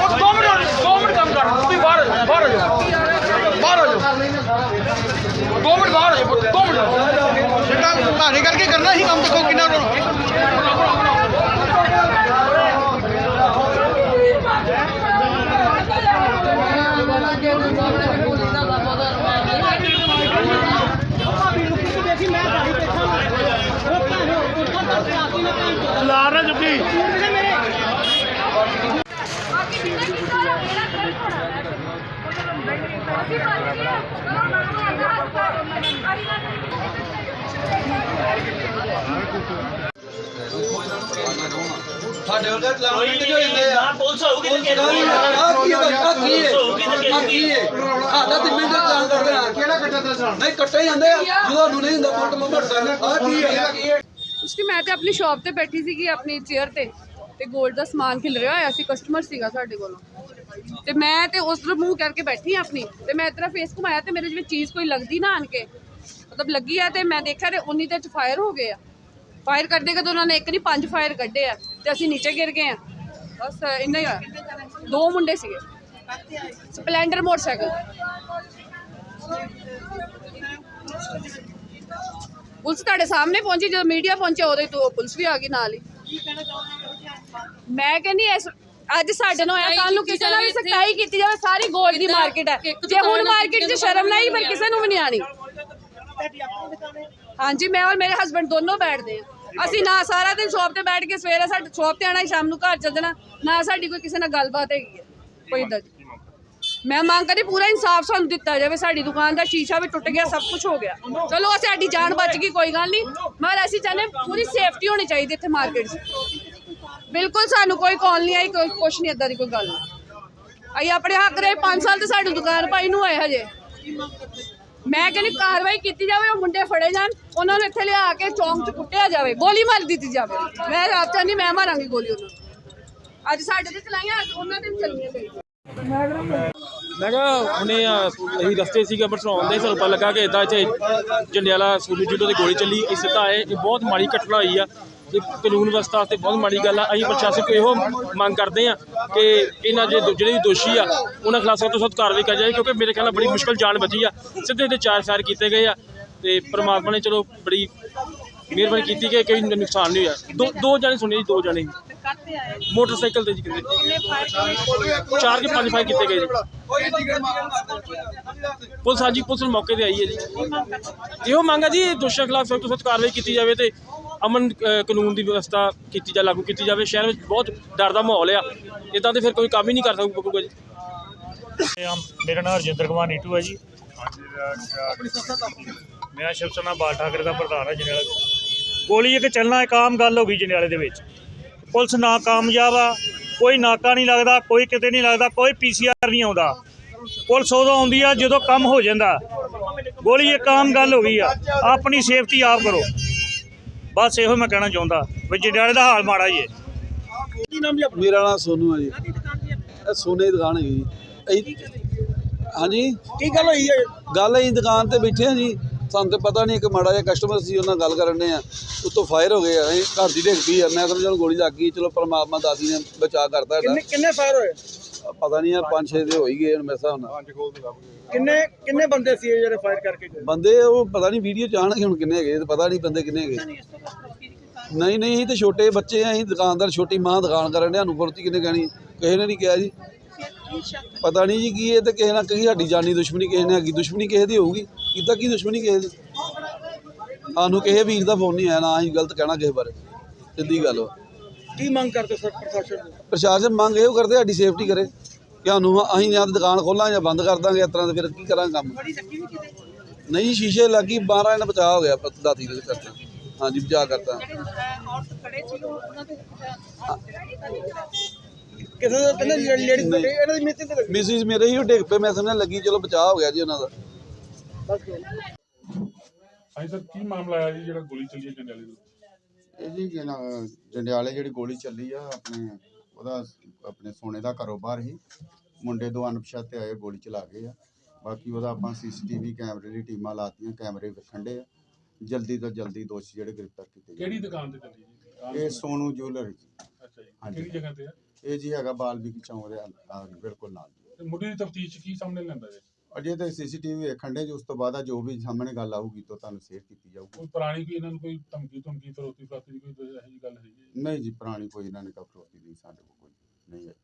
ਉਹ ਦੋ ਮਿੰਟ ਦੋ ਮਿੰਟ ਕੰਮ ਕਰ ਤੁਸੀਂ ਬਾਹਰ ਆ ਜਾਓ ਬਾਹਰ ਆ ਜਾਓ ਬਾਹਰ ਆ ਜਾਓ ਦੋ ਮਿੰਟ ਬਾਹਰ ਆ ਜਾਓ ਦੋ ਮਿੰਟ ਜਿਹੜਾ ਤੁਹਾਡੇ ਕਰਕੇ ਕਰਨਾ ਸੀ ਸਾਡੇ ਵਰਗਾ ਚਲਾਉਣ ਵਿੱਚ ਹੋ ਜਾਂਦੇ ਆ। ਪੁਲਿਸ ਹੋਊਗੀ ਤੇ ਕਿਹੜਾ ਆ ਕੀ ਹੈ ਆ ਕੀ ਹੈ? ਹੋਊਗੀ ਤੇ ਆ ਕੀ ਹੈ? ਆਦਾ ਤੇ ਮਿੰਟ ਚਲਾਨ ਕਰਦੇ ਆ ਕਿਹੜਾ ਕੱਟਾ ਤੇ ਚਲਾਨ ਨਹੀਂ ਕੱਟੇ ਜਾਂਦੇ ਆ। ਜਦੋਂ ਨੂੰ ਨਹੀਂ ਹੁੰਦਾ ਫੋਟੋ ਮੋਟਰਸਾਈਕਲ ਆ ਕੀ ਹੈ? ਕੁਛ ਨਹੀਂ ਮੈਂ ਤੇ ਆਪਣੀ ਸ਼ਾਪ ਤੇ ਬੈਠੀ ਸੀਗੀ ਆਪਣੀ ਚੇਅਰ ਤੇ ਤੇ 골ਡ ਦਾ ਸਮਾਨ ਖਿਲ ਰਿਹਾ ਹੋਇਆ ਸੀ ਕਸਟਮਰ ਸੀਗਾ ਸਾਡੇ ਕੋਲੋਂ। ਤੇ ਮੈਂ ਤੇ ਉਸ ਤਰ੍ਹਾਂ ਮੂੰਹ ਕਰਕੇ ਬੈਠੀ ਆ ਆਪਣੀ, ਤੇ ਮੈਂ ਇਤਰਾ ਫੇਸ ਘੁਮਾਇਆ ਤੇ ਮੇਰੇ ਜਿਵੇਂ ਚੀਜ਼ ਕੋਈ ਲੱਗਦੀ ਨਾ ਆਣ ਕੇ। ਮਤਲਬ ਲੱਗੀ ਆ ਤੇ ਮੈਂ ਦੇਖਿਆ ਤੇ ਉਨੀ ਦੇ ਚ ਫਾਇਰ ਹੋ ਗਏ ਆ। ਫਾਇਰ ਕਰਦੇ ਕਦੋਂ ਉਹਨਾਂ ਨੇ ਇੱਕ ਨਹੀਂ, ਪੰਜ ਫਾਇਰ ਕੱਢੇ ਆ ਤੇ ਅਸੀਂ ਨੀਚੇ ਗਿਰ ਗਏ ਆ। ਬਸ ਇੰਨਾ ਹੀ ਆ। ਦੋ ਮੁੰਡੇ ਸੀਗੇ। Splendor motorcycle. ਪੁਲਿਸ ਤੁਹਾਡੇ ਸਾਹਮਣੇ ਪਹੁੰਚੀ, ਜਦੋਂ ਮੀਡੀਆ ਪਹੁੰਚਿਆ ਉਦੋਂ ਹੀ ਪੁਲਿਸ ਵੀ ਆ ਗਈ ਨਾਲ ਹੀ। ਮੈਂ ਕਹਿੰਦੀ ਇਸ ਅੱਜ ਸਾਡੇ ਨਾਲ ਹੋਇਆ ਕੱਲ ਨੂੰ ਕਿਸੇ ਨਾਲ ਵੀ ਸਖਤਾਈ ਕੀਤੀ ਜਾਵੇ ਸਾਰੀ ਗੋਲਡ ਦੀ ਮਾਰਕੀਟ ਹੈ। ਜੇ ਹੁਣ ਮਾਰਕੀਟ 'ਚ ਸ਼ਰਮ ਨਹੀਂ ਪਰ ਕਿਸੇ ਨੂੰ ਵੀ ਨਹੀਂ ਆਣੀ ਹਾਂਜੀ ਮੈਂ ਔਰ ਮੇਰੇ ਹਸਬੰਡ ਦੋਨੋਂ ਬੈਠਦੇ ਆ ਅਸੀਂ ਨਾ ਸਾਰਾ ਦਿਨ ਸ਼ਾਪ ਤੇ ਬੈਠ ਕੇ ਸਵੇਰੇ ਸਾਡੇ ਸ਼ਾਪ ਤੇ ਆਣਾ ਸ਼ਾਮ ਨੂੰ ਘਰ ਚੱਲ ਜਾਣਾ ਨਾ ਸਾਡੀ ਕੋਈ ਕਿਸੇ ਨਾਲ ਗੱਲਬਾਤ ਹੈਗੀ ਹੈ। ਕੋਈ ਇਦਾਂ ਮੈਂ ਮੰਗ ਕਰੀ ਪੂਰਾ ਇਨਸਾਫ ਸਾਨੂੰ ਦਿੱਤਾ ਜਾਵੇ ਸਾਡੀ ਦੁਕਾਨ ਦਾ ਸ਼ੀਸ਼ਾ ਵੀ ਟੁੱਟ ਗਿਆ ਸਭ ਕੁਝ ਹੋ ਗਿਆ। ਚਲੋ ਸਾਡੀ ਜਾਨ ਬਚ ਗਈ ਕੋਈ ਗੱਲ ਨਹੀਂ। ਮਗਰ ਅਸੀਂ ਚਾਹੁੰਦੇ ਪੂਰੀ ਸੇਫਟੀ ਹੋਣੀ ਚਾਹੀਦੀ ਇੱਥੇ ਮਾਰਕੀਟ 'ਚ। ਬਿਲਕੁਲ ਸਾਨੂੰ ਕੋਈ ਕਾਲ ਨਹੀਂ ਆਈ, ਕੋਈ ਕੁਛ ਨਹੀਂ, ਏਦਾਂ ਦੀ ਕੋਈ ਗੱਲ ਨਹੀਂ। ਅਸੀਂ ਆਪਣੇ ਹੱਕ ਰਹੇ 5 ਸਾਲ ਤੇ ਸਾਡੀ ਦੁਕਾਨ ਭਾਈ ਨੂੰ ਆਏ ਹਜੇ। ਮੈਂ ਕਹਿੰਦੀ ਕਾਰਵਾਈ ਕੀਤੀ ਜਾਵੇ, ਉਹ ਮੁੰਡੇ ਫੜੇ ਜਾਣ, ਉਹਨਾਂ ਨੂੰ ਇੱਥੇ ਲਿਆ ਕੇ ਚੌਂਕ 'ਚ ਕੁੱਟਿਆ ਜਾਵੇ, ਗੋਲੀ ਮਾਰ ਦਿੱਤੀ ਜਾਵੇ। ਮੈਂ ਰਾਤ ਚਾਹੁੰਦੀ ਮੈਂ ਮਾਰਾਂਗੀ ਗੋਲੀ ਉਹਨਾਂ ਅੱਜ ਸਾਡੇ ਤੇ ਚਲਾਈਆਂ, ਅੱਜ ਉਹਨਾਂ ਤੇ ਵੀ ਚੱਲਣੀਆਂ ਮੈਂ ਕਿਹਾ ਹੁਣੇ ਆ ਅਸੀਂ ਰਸਤੇ ਸੀਗੇ ਅੰਮ੍ਰਿਤਸਰ ਦੇ, ਸਾਨੂੰ ਪਤਾ ਲੱਗਾ ਕਿ ਇਦਾਂ ਇੱਥੇ ਜੰਡਿਆਲਾ ਸੂਬੀ ਜੁੱਡੋ ਦੀ ਗੋਲੀ ਚੱਲੀ। ਇਸ ਸਿੱਧਾ ਆਏ, ਇਹ ਬਹੁਤ ਮਾੜੀ ਘਟਨਾ ਹੋਈ ਆ। ਇਹ ਕਾਨੂੰਨ ਵਿਵਸਥਾ ਵਾਸਤੇ ਬਹੁਤ ਮਾੜੀ ਗੱਲ ਆ। ਅਸੀਂ ਪ੍ਰਸ਼ਾਸਨ ਤੋਂ ਇਹੋ ਮੰਗ ਕਰਦੇ ਆ ਕਿ ਇਹਨਾਂ ਜੇ ਦੋ- ਜਿਹੜੇ ਵੀ ਦੋਸ਼ੀ ਆ, ਉਹਨਾਂ ਖਿਲਾਫ ਸਖਤ ਤੋਂ ਸਖਤ ਕਾਰਵਾਈ ਕਰੀ ਜਾਏ, ਕਿਉਂਕਿ ਮੇਰੇ ਖਿਆਲ ਨਾਲ ਬੜੀ ਮੁਸ਼ਕਲ ਜਾਨ ਬਚੀ ਆ। ਸਿੱਧੇ ਤੇ ਚਾਰ ਫਾਇਰ ਕੀਤੇ ਗਏ ਆ ਤੇ ਪ੍ਰਮਾਤਮਾ ਨੇ ਚਲੋ ਬੜੀ ਮਿਹਰਬਾਨੀ ਕੀਤੀ ਕਿ ਕੋਈ ਨੁਕਸਾਨ ਨਹੀਂ ਹੋਇਆ। ਦੋ ਦੋ ਜਣੇ ਸੁਣੇ ਜੀ, ਦੋ ਜਣੇ। ਮੋਟਰਸਾਈਕਲ ਤੇ ਜੀ ਕਿਤੇ। ਚਾਰ ਕੇ ਪੰਜ ਫਾਇਰ ਕੀਤੇ ਗਏ ਜੀ। ਪੁਲਿਸ ਹਾਂਜੀ ਪੁਲਿਸ ਮੌਕੇ ਤੇ ਆਈ ਹੈ ਜੀ। ਇਹੋ ਮੰਗ ਹੈ ਜੀ ਦੋਸ਼ੀਆਂ ਖਿਲਾਫ ਸਖਤ ਤੋਂ ਸਖਤ ਕਾਰਵਾਈ ਕੀਤੀ ਜਾਵੇ ਤੇ ਅਮਨ ਅ, ਕਾਨੂੰਨ ਦੀ ਵਿਵਸਥਾ ਕੀਤੀ ਜਾ ਲਾਗੂ ਕੀਤੀ ਜਾਵੇ। ਸ਼ਹਿਰ ਵਿੱਚ ਬਹੁਤ ਡਰ ਦਾ ਮਾਹੌਲ ਆ। ਇਦਾਂ ਤੇ ਫਿਰ ਕੋਈ ਕੰਮ ਹੀ ਨਹੀਂ ਕਰ ਸਕੂਗਾ ਜੀ। ਮੇਰਾ ਨਾਮ ਰਜਿੰਦਰ ਕੁਮਾਰ ਨੀਟੂ ਹੈ ਜੀ। ਮੈਂ ਸ਼ਿਵ ਸੈਨਾ ਬਾਲ ਠਾਕਰੇ ਦਾ ਪ੍ਰਧਾਨ ਹਾਂ ਜਨਿਆਲੇ ਗੋਲੀ ਇੱਕ ਚੱਲਣਾ ਇੱਕ ਆਮ ਗੱਲ ਹੋ ਗਈ ਜਨਿਆਲੇ ਦੇ ਵਿੱਚ। ਪੁਲਿਸ ਨਾ ਕਾਮਯਾਬ ਆ ਕੋਈ ਨਾਕਾ ਨਹੀਂ ਲੱਗਦਾ ਕੋਈ ਕਿਤੇ ਨਹੀਂ ਲੱਗਦਾ ਕੋਈ ਪੀਸੀਆਰ ਨਹੀਂ ਆਉਂਦਾ। ਪੁਲਿਸ ਉਦੋਂ ਆਉਂਦੀ ਆ ਜਦੋਂ ਕੰਮ ਹੋ ਜਾਂਦਾ। ਗੋਲੀ ਇੱਕ ਆਮ ਗੱਲ ਹੋ ਗਈ ਆ ਆਪਣੀ ਸੇਫਟੀ ਆਪ ਕਰੋ। ਬਸ ਇਹੋ ਮੈਂ ਕਹਿਣਾ ਚਾਹੁੰਦਾ ਵੀ ਜਨਿਆਲੇ ਦਾ ਹਾਲ ਮਾੜਾ ਹੀ ਹੈ ਮੇਰਾ ਨਾਮ ਸੋਨੂ ਹੈ ਜੀ। ਇਹ ਸੋਨੇ ਦੀ ਦੁਕਾਨ ਹੈਗੀ ਜੀ। ਅਸੀਂ- ਹਾਂਜੀ? ਕੀ ਗੱਲ ਹੋਈ ਹੈ ਗੱਲ ਅਸੀਂ ਦੁਕਾਨ ਤੇ ਬੈਠੇ ਹਾਂ ਜੀ। ਸਾਨੂੰ ਤੇ ਪਤਾ ਨਹੀਂ ਇੱਕ ਮਾੜਾ ਜਿਹਾ ਕਸਟਮਰ ਸੀ ਉਹਨਾਂ ਨਾਲ ਗੱਲ ਕਰਨ ਦੇ ਆ। ਉੱਤੋਂ ਫਾਇਰ ਹੋ ਗਏ ਆ ਅਸੀਂ ਘਰ ਦੀ ਡਿੱਗ ਪਈ ਆ। ਮੈਂ ਸਮਝਿਆ ਉਹਨੂੰ ਗੋਲੀ ਲੱਗ ਗਈ ਚਲੋ ਪਰਮਾਤਮਾ ਦਾਦੀ ਨੇ ਬਚਾ ਕਰਤਾ ਸਾਡਾ ਕਿੰਨੇ ਫਾਇਰ ਹੋਏ? ਪਤਾ ਨਹੀਂ ਯਾਰ ਪੰਜ ਛੇ ਦੇ ਹੋ ਹੀ ਗਏ ਹੁਣ ਮੇਰੇ ਹਿਸਾਬ ਨਾਲ। ਕਿੰਨੇ ਕਿੰਨੇ ਬੰਦੇ ਸੀ ਇਹ ਜਿਹੜੇ ਫਾਇਰ ਕਰਕੇ ਗਏ? ਬੰਦੇ ਉਹ ਪਤਾ ਨਹੀਂ ਵੀਡੀਓ ਚ ਆਣਗੇ ਹੁਣ ਕਿੰਨੇ ਹੈਗੇ ਪਤਾ ਨਹੀਂ ਬੰਦੇ ਕਿੰਨੇ ਹੈਗੇ। ਨਹੀਂ ਨਹੀਂ ਅਸੀਂ ਤੇ ਛੋਟੇ ਬੱਚੇ ਆ ਅਸੀਂ ਦੁਕਾਨਦਾਰ ਛੋਟੀ ਮਾਂ ਦੁਕਾਨ ਕਰਨ ਡਿਆ ਨੂੰ ਫੁਰਤੀ ਕਿੰਨੇ ਕਹਿਣੀ? ਕਿਸੇ ਨੇ ਨਹੀਂ ਕਿਹਾ ਜੀ। ਪਤਾ ਨਹੀਂ ਜੀ ਕੀ ਇਹ ਤੇ ਕਿਸੇ ਨਾਲ ਕਹੀ ਸਾਡੀ ਜਾਨੀ ਦੁਸ਼ਮਣੀ ਕਿਸੇ ਨੇ ਹੈਗੀ ਦੁਸ਼ਮਣੀ ਕਿਸੇ ਦੀ ਹੋਊਗੀ। ਕਿੱਦਾਂ ਕੀ ਦੁਸ਼ਮਣੀ ਕਿਸੇ ਦੀ? ਸਾਨੂੰ ਕਿਸੇ ਵੀਰ ਦਾ ਫੋਨ ਨਹੀਂ ਆਇਆ ਨਾ ਅਸੀਂ ਗਲਤ ਕਹਿਣਾ ਕਿਸੇ ਬਾਰੇ। ਸਿੱਧੀ ਗੱਲ ਵਾ ਕੀ ਮੰਗ ਕਰਦੇ ਸਰ ਪ੍ਰਸ਼ਾਸਨ ਤੋਂ? ਪ੍ਰਸ਼ਾਸਨ ਮੰਗ ਇਹੋ ਕਰਦੇ ਸਾਡੀ ਸੇਫਟੀ ਕਰੇ। ਕਿ ਸਾਨੂੰ ਅਸੀਂ ਜਾਂ ਤਾਂ ਦੁਕਾਨ ਖੋਲਾਂ ਜਾਂ ਬੰਦ ਕਰ ਦਾਂਗੇ ਇਸ ਤਰ੍ਹਾਂ ਦੇ ਫਿਰ ਕੀ ਕਰਾਂਗੇ ਕੰਮ? ਨਹੀਂ ਸ਼ੀਸ਼ੇ ਲੱਗੀ 12 ਇਹਨਾਂ ਬਚਾਅ ਹੋ ਗਿਆ ਦਾਤੀ ਦੇ ਕਰਤਾ ਹਾਂਜੀ ਬਚਾਅ ਕਰਤਾ। ਕਿਸੇ ਦਾ ਕਹਿੰਦੇ ਲੇਡੀ ਇਹਨਾਂ ਦੀ ਤੇ ਮਿਸਿਸ ਮੇਰੇ ਹੀ ਉਹ ਡਿੱਗ ਪਏ ਮੈਂ ਸਮਝਣ ਲੱਗੀ ਚਲੋ ਬਚਾਅ ਹੋ ਗਿਆ ਜੀ ਉਹਨਾਂ ਦਾ। ਹਾਂਜੀ ਸਰ ਕੀ ਮਾਮਲਾ ਆਇਆ ਜੀ ਜਿਹੜਾ ਗੋਲੀ ਚੱਲੀ ਹੈ ਜੰਡਿਆਲੇ ਦੇ ਇਹ ਜੀ ਜਨਾ ਜੰਡਿਆਲੇ ਜਿਹੜੀ ਗੋਲੀ ਚੱਲੀ ਆ ਆਪਣੇ ਉਹਦਾ ਆਪਣੇ ਸੋਨੇ ਦਾ ਕਾਰੋਬਾਰ ਹੀ ਮੁੰਡੇ ਦੋ ਅਣਪਛਾਤੇ ਆਏ ਗੋਲੀ ਚਲਾ ਗਏ ਆ। ਬਾਕੀ ਉਹਦਾ ਆਪਾਂ ਸੀਸੀਟੀਵੀ ਕੈਮਰੇ ਦੀ ਟੀਮਾਂ ਲਾਤੀਆਂ ਕੈਮਰੇ ਵੇਖਣ ਦੇ ਆ। ਜਲਦੀ ਤੋਂ ਜਲਦੀ ਦੋਸ਼ੀ ਜਿਹੜੇ ਗ੍ਰਿਫਤਾਰ ਕੀਤੇ ਕਿਹੜੀ ਦੁਕਾਨ ਤੇ ਚੱਲੀ ਜੀ? ਜਾਣ। ਇਹ ਸੋਨੂ ਜੁਐਲਰ ਅੱਛਾ ਜੀ। ਹਾਂਜੀ। ਕਿਹੜੀ ਜਗ੍ਹਾ ਤੇ ਆ? ਇਹ ਜੀ ਹੈਗਾ ਬਾਲਵੀਕ ਚੌਂਕ ਦੇ ਬਿਲਕੁਲ ਨਾਲ। ਤੇ ਮੁੱਢੀ ਦੀ ਤਫਤੀਸ਼ ਕੀ ਸਾਹਮਣੇ ਲੈਂਦਾ ਜੀ? ਅਜੇ ਤਾਂ ਸੀਸੀਟੀਵੀ ਵੇਖਣ ਦੇ ਜੀ ਉਸ ਤੋਂ ਬਾਅਦ ਆ ਜੋ ਵੀ ਸਾਹਮਣੇ ਗੱਲ ਆਊਗੀ ਤਾਂ ਤੁਹਾਨੂੰ ਸ਼ੇਅਰ ਕੀਤੀ ਜਾਊਗੀ ਕੋਈ ਪੁਰਾਣੀ ਕੋਈ ਇਹਨਾਂ ਨੂੰ ਕੋਈ ਧਮਕੀ ਧਮਕੀ ਫਰੋਤੀ ਫਰਾਤੀ ਦੀ ਕੋਈ ਇਹੋ ਜਿਹੀ ਗੱਲ ਹੈਗੀ ਹੈ? ਨਹੀਂ ਜੀ ਪੁਰਾਣੀ ਕੋਈ ਇਹਨਾਂ ਨੇ ਕਫਰੋਤੀ ਨਹੀਂ ਸਾਡੇ ਕੋਲ ਕੋਈ ਨਹੀਂ ਹੈ